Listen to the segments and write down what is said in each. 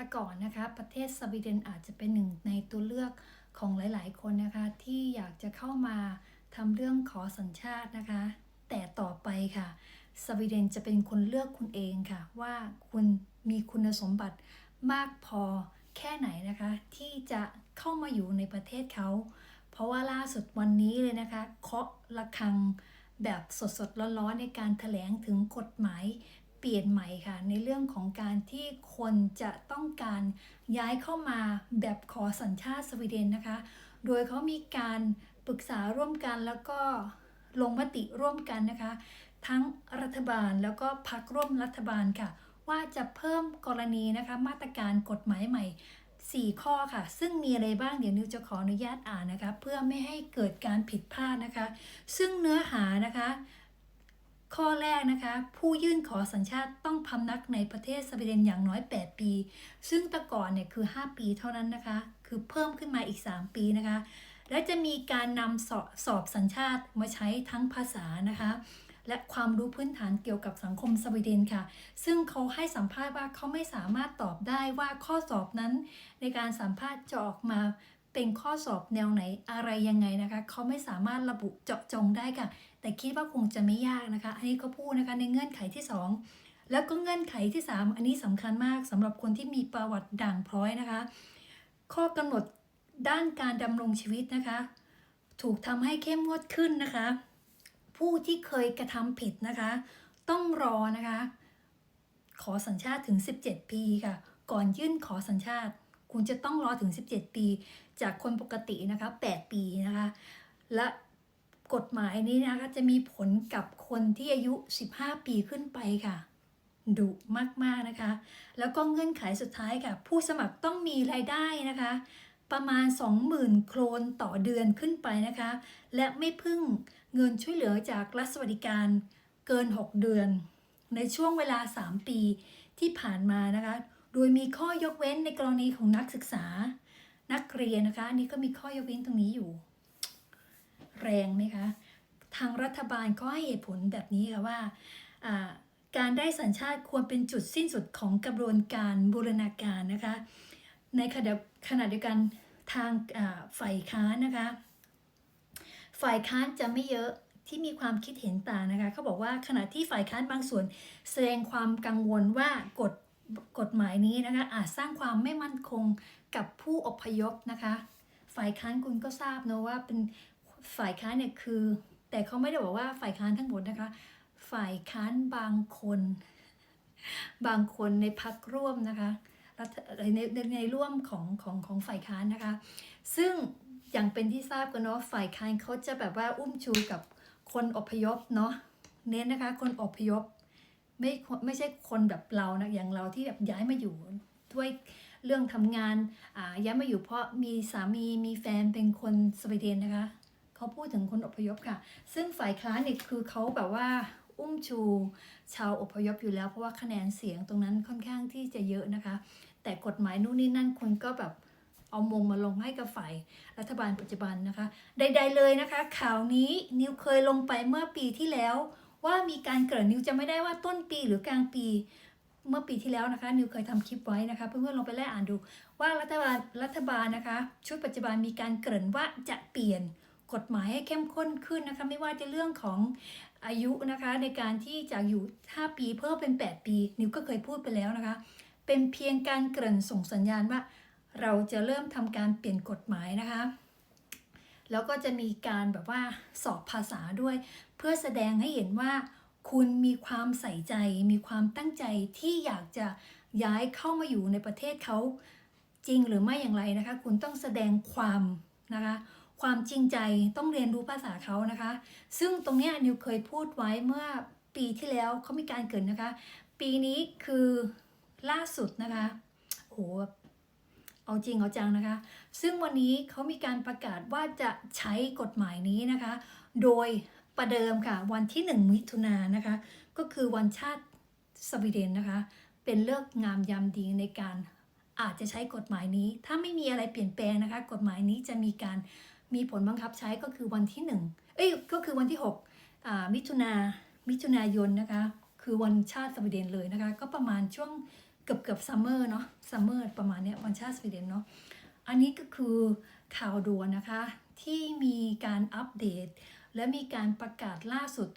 แต่ก่อนนะคะ ประเทศสวีเดนอาจจะเป็นหนึ่งในตัวเลือกของหลาย ๆ คนนะคะ ที่อยากจะเข้ามาทำเรื่องขอสัญชาตินะคะ แต่ต่อไปค่ะ สวีเดนจะเป็นคนเลือกคุณเองค่ะ ว่าคุณมีคุณสมบัติมากพอแค่ไหนนะคะ ที่จะเข้ามาอยู่ในประเทศเขา เพราะว่าล่าสุดวันนี้เลยนะคะเคาะระฆังแบบสดๆร้อนๆในการแถลงถึงกฎหมาย เปลี่ยนใหม่ค่ะ ในเรื่องของการที่คนจะต้องการย้ายเข้ามาแบบขอสัญชาติสวีเดนนะคะ โดยเขามีการปรึกษาร่วมกันแล้วก็ลงมติร่วมกันนะคะ ทั้งรัฐบาลแล้วก็พรรคร่วมรัฐบาลค่ะ ว่าจะเพิ่มกรณีนะคะมาตรการกฎหมายใหม่ 4 ข้อค่ะ ซึ่งมีอะไรบ้างเดี๋ยวนิวจะขออนุญาตอ่านนะคะ เพื่อไม่ให้เกิดการผิดพลาดนะคะ ซึ่งเนื้อหานะคะ ข้อแรกนะคะ ผู้ยื่นขอสัญชาติต้องพำนักในประเทศสวีเดนอย่างน้อย 8 ปี ซึ่งแต่ก่อนเนี่ยคือ 5 ปีเท่านั้นนะคะ คือเพิ่มขึ้นมาอีก 3 ปีนะคะ และจะมีการนำสอบสอบสัญชาติมาใช้ทั้งภาษานะคะ และความรู้พื้นฐานเกี่ยวกับสังคมสวีเดนค่ะ ซึ่งเขาให้สัมภาษณ์ว่าเขาไม่สามารถตอบได้ว่าข้อสอบนั้น ในการสัมภาษณ์จะออกมาเป็นข้อสอบแนวไหนอะไรยังไงนะคะ เขาไม่สามารถระบุเจาะจงได้ค่ะ แต่คิดว่าคงจะไม่ยากนะคะ อันนี้ก็พูดนะคะในเงื่อนไขที่ 2 แล้วก็เงื่อนไขที่ 3 อันนี้สำคัญมากสำหรับคนที่มีประวัติด่างพร้อยนะคะ ข้อกำหนดด้านการดำรงชีวิตนะคะ ถูกทำให้เข้มงวดขึ้นนะคะ ผู้ที่เคยกระทำผิดนะคะ ต้องรอนะคะ ขอสัญชาติถึง 17 ปีค่ะ ก่อนยื่นขอสัญชาติคุณจะต้องรอถึง 17 ปี จากคนปกตินะคะ 8 ปีนะคะ และ กฎหมายนี้นะคะจะมีผลกับคนที่อายุ 15 ปีขึ้นไปค่ะดุมากๆนะคะ แล้วก็เงื่อนไขสุดท้ายค่ะ ผู้สมัครต้องมีรายได้นะคะ ประมาณ 20,000 โครนต่อเดือนขึ้นไปนะคะ และไม่พึ่งเงินช่วยเหลือจากรัฐสวัสดิการเกิน 6 เดือน ในช่วงเวลา 3 ปีที่ผ่านมานะคะ โดยมีข้อยกเว้นในกรณีของนักศึกษา นักเรียนนะคะ อันนี้ก็มีข้อยกเว้นตรงนี้อยู่ แรงไหมคะ ทางรัฐบาลก็ให้เหตุผลแบบนี้ค่ะว่าการได้สัญชาติควรเป็นจุดสิ้นสุดของกระบวนการบูรณาการนะคะ ในขณะขณะเดียวกันทางฝ่ายค้านนะคะ ฝ่ายค้านจะไม่เยอะที่มีความคิดเห็นต่างนะคะเขาบอกว่าขณะที่ฝ่ายค้านบางส่วนแสดงความกังวลว่ากฎกฎหมายนี้นะคะอาจสร้างความไม่มั่นคงกับผู้อพยพนะคะ ฝ่ายค้านคุณก็ทราบเนอะว่าเป็น ฝ่ายค้านเนี่ยคือ แต่เขาไม่ได้บอกว่าฝ่ายค้านทั้งหมดนะคะ ฝ่ายค้านบางคน บางคนในพักร่วมนะคะในในในร่วมของของของฝ่ายค้านนะคะ ซึ่งอย่างเป็นที่ทราบกันเนาะฝ่ายค้านเขาจะแบบว่าอุ้มชูกับคนอพยพเนาะเน้นนะคะ คนอพยพไม่ไม่ใช่คนแบบเรานะอย่างเราที่แบบย้ายมาอยู่ด้วยเรื่องทำงานอ่าย้ายมาอยู่เพราะมีสามีมีแฟนเป็นคนสวีเดนนะคะ เขาพูดถึงคนอพยพค่ะ ซึ่งฝ่ายค้านเนี่ยคือเขาแบบว่าอุ้มชูชาวอพยพอยู่แล้ว เพราะว่าคะแนนเสียงตรงนั้นค่อนข้างที่จะเยอะนะคะ แต่กฎหมายนู่นนี่นั่นคุณก็แบบเอามงมาลงให้กับฝ่ายรัฐบาลปัจจุบันนะคะ ใด ๆเลยนะคะ ข่าวนี้นิวเคยลงไปเมื่อปีที่แล้ว ว่ามีการเกริ่นนิวจะไม่ได้ว่าต้นปีหรือกลางปีเมื่อปีที่แล้วนะคะ นิวเคยทำคลิปไว้นะคะ เพื่อนๆลองไปไล่อ่านดู ว่ารัฐบาลรัฐบาลนะคะ ชุดปัจจุบันมีการเกริ่นว่าจะเปลี่ยน กฎหมายให้เข้มข้นขึ้นนะคะไม่ว่าจะเรื่องของอายุนะคะในการที่จากอยู่ 5 ปีเพิ่มเป็น 8 ปี นิวก็เคยพูดไปแล้วนะคะ เป็นเพียงการเกริ่นส่งสัญญาณว่า เราจะเริ่มทำการเปลี่ยนกฎหมายนะคะ แล้วก็จะมีการแบบว่าสอบภาษาด้วย เพื่อแสดงให้เห็นว่าคุณมีความใส่ใจ มีความตั้งใจที่อยากจะย้ายเข้ามาอยู่ในประเทศเขาจริงหรือไม่อย่างไรนะคะ คุณต้องแสดงความนะคะ ความจริงใจต้องเรียนรู้ภาษาเขานะคะ ซึ่งตรงนี้นิวเคยพูดไว้เมื่อปีที่แล้วเขามีการเกิดนะคะ ปีนี้คือล่าสุดนะคะโอ้โหเอาจริงเอาจังนะคะ ซึ่งวันนี้เขามีการประกาศว่าจะใช้กฎหมายนี้นะคะ โดยประเดิมค่ะ วันที่ 1 มิถุนายนนะคะ ก็คือวันชาติสวีเดนนะคะ เป็นเลิกงามยามดีในการอาจจะใช้กฎหมายนี้ ถ้าไม่มีอะไรเปลี่ยนแปลงนะคะ กฎหมายนี้จะมีการ มีผลบังคับใช้ก็คือวันที่1เอ้ยก็คือวันที่6อ่ามิถุนามิถุนายนนะคะ คือวันชาติสวีเดนเลยนะคะ ก็ประมาณช่วงเกือบเกือบซัมเมอร์เนาะซัมเมอร์ประมาณเนี้ยวันชาติสวีเดนเนาะอันนี้ก็คือข่าวด่วนนะคะ ที่มีการอัปเดต และมีการประกาศล่าสุด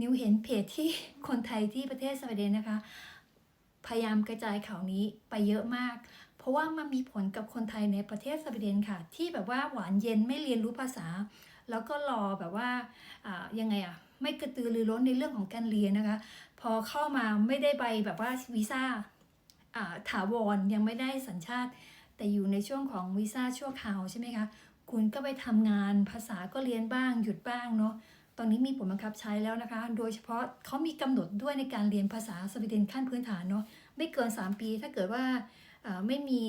นิวเห็นเพจที่คนไทยที่ประเทศสวีเดนนะคะ พยายามกระจายข่าวนี้ไปเยอะมาก เพราะว่ามันมีผลกับคนไทยในประเทศสวีเดนค่ะ ที่แบบว่าหวานเย็นไม่เรียนรู้ภาษา แล้วก็รอแบบว่าอ่ายังไงอะไม่กระตือรือร้นในเรื่องของการเรียนนะคะ พอเข้ามาไม่ได้ใบแบบว่าวีซ่าอ่าถาวรยังไม่ได้สัญชาติ แต่อยู่ในช่วงของวีซ่าชั่วคราวใช่ไหมคะคุณก็ไปทำงานภาษาก็เรียนบ้างหยุดบ้างเนาะตอนนี้มีผลบังคับใช้แล้วนะคะ โดยเฉพาะเขามีกำหนดด้วยในการเรียนภาษาสวีเดนขั้นพื้นฐานเนาะไม่เกิน 3 ปี ถ้าเกิดว่า ไม่มี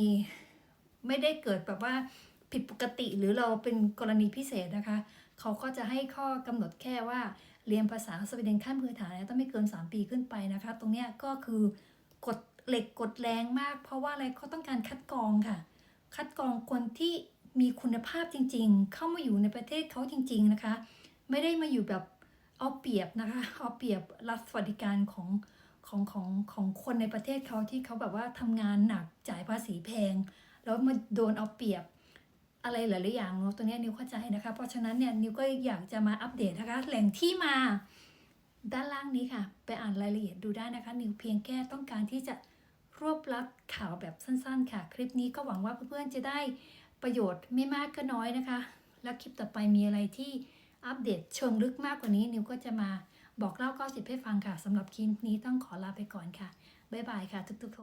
ไม่ได้เกิดแบบว่าผิดปกติหรือเราเป็นกรณีพิเศษนะคะ เขาก็จะให้ข้อกำหนดแค่ว่าเรียนภาษาสวีเดนขั้นพื้นฐานต้องไม่เกิน 3 ปีขึ้นไปนะคะ ตรงนี้ก็คือกฎเหล็กกฎแรงมาก เพราะว่าอะไรเขาต้องการคัดกรองค่ะ คัดกรองคนที่มีคุณภาพจริง ๆ เข้ามาอยู่ในประเทศเขาจริง ๆนะคะ ไม่ได้มาอยู่แบบเอาเปรียบนะคะ เอาเปรียบรัฐสวัสดิการของ ของของของคนในประเทศเขาที่เขาแบบว่าทำงานหนักจ่ายภาษีแพง แล้วมาโดนเอาเปรียบอะไรหลายๆอย่างเนาะตัวนี้นิวเข้าใจนะคะ เพราะฉะนั้นเนี่ยนิวก็อยากจะมาอัปเดตนะคะ แหล่งที่มาด้านล่างนี้ค่ะ ไปอ่านรายละเอียดดูได้นะคะ นิวเพียงแค่ต้องการที่จะรวบรัดข่าวแบบสั้นๆ ค่ะ คลิปนี้ก็หวังว่าเพื่อนๆจะได้ประโยชน์ไม่มากก็น้อยนะคะ แล้วคลิปต่อไปมีอะไรที่อัปเดตเชิงลึกมากกว่านี้ นิวก็จะมา บอกเล่าก็สิบให้ฟังค่ะสำหรับคลิปนี้ต้องขอลาไปก่อนค่ะ บ๊ายบายค่ะทุกๆคน